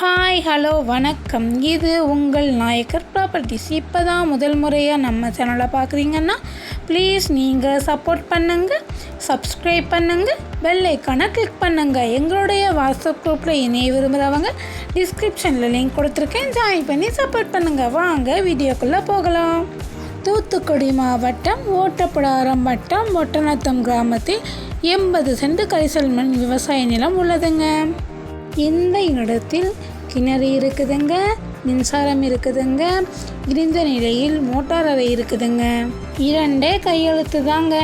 Hi hello வணக்கம். இது உங்கள் நாயக்கர் ப்ராப்பர்ட்டிஸ் இப்போ தான் முதல் முறையாக நம்ம சேனலை பார்க்குறீங்கன்னா ப்ளீஸ் நீங்கள் சப்போர்ட் பண்ணுங்கள் சப்ஸ்கிரைப் பண்ணுங்கள் பெல் ஐக்கானை கிளிக் பண்ணுங்கள் எங்களுடைய வாட்ஸ்அப் குரூப்பில் இணைய விரும்புகிறவங்க டிஸ்கிரிப்ஷனில் லிங்க் கொடுத்துருக்கேன். ஜாயின் பண்ணி சப்போர்ட் பண்ணுங்கள் வாங்க வீடியோக்குள்ளே போகலாம். தூத்துக்குடி மாவட்டம் ஓட்டப்படாரம் வட்டம் ஒட்டநத்தம் கிராமத்தில் எண்பது சென்ட் கரிசல் மண் விவசாய நிலம் உள்ளதுங்க. இந்த இடத்தில் கிணறு இருக்குதுங்க மின்சாரம் இருக்குதுங்க இருந்த நிலையில் மோட்டார் அறை இருக்குதுங்க. இரண்டே கையெழுத்து தாங்க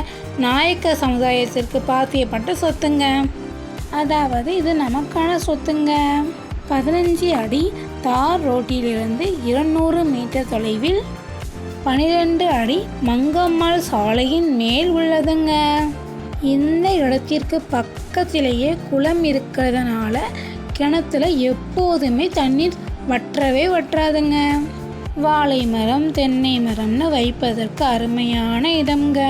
நாயக்க சமுதாயத்திற்கு பாத்தியப்பட்ட சொத்துங்க. அதாவது இது நமக்கான சொத்துங்க. பதினஞ்சு அடி தார் ரோட்டிலிருந்து இருநூறு மீட்டர் தொலைவில் பனிரெண்டு அடி மங்கம்மாள் சாலையின் மேல் உள்ளதுங்க. இந்த இடத்திற்கு பக்கத்திலேயே குளம் இருக்கிறதுனால கிணத்துல எப்போதுமே தண்ணீர் வற்றவே வற்றாதுங்க. வாழை மரம் தென்னை மரம்னு வைப்பதற்கு அருமையான இடம்ங்க.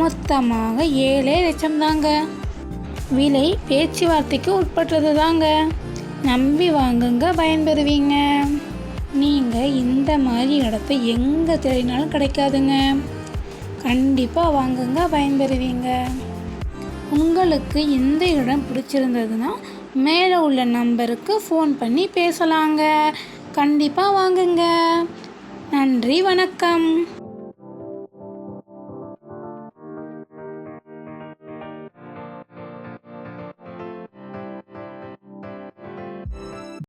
மொத்தமாக ஏழே லட்சம் தாங்க விலை பேச்சுவார்த்தைக்கு உட்பட்டது தாங்க நம்பி வாங்குங்க பயன்பெறுவீங்க. நீங்கள் இந்த மாதிரி இடத்த எங்கே தேடினாலும் கிடைக்காதுங்க. கண்டிப்பாக வாங்குங்க பயன்பெறுவீங்க. உங்களுக்கு இந்த இடம் பிடிச்சிருந்ததுன்னா மேலே உள்ள நம்பருக்கு ஃபோன் பண்ணி பேசலாங்க. கண்டிப்பாக வாங்குங்க. நன்றி வணக்கம்.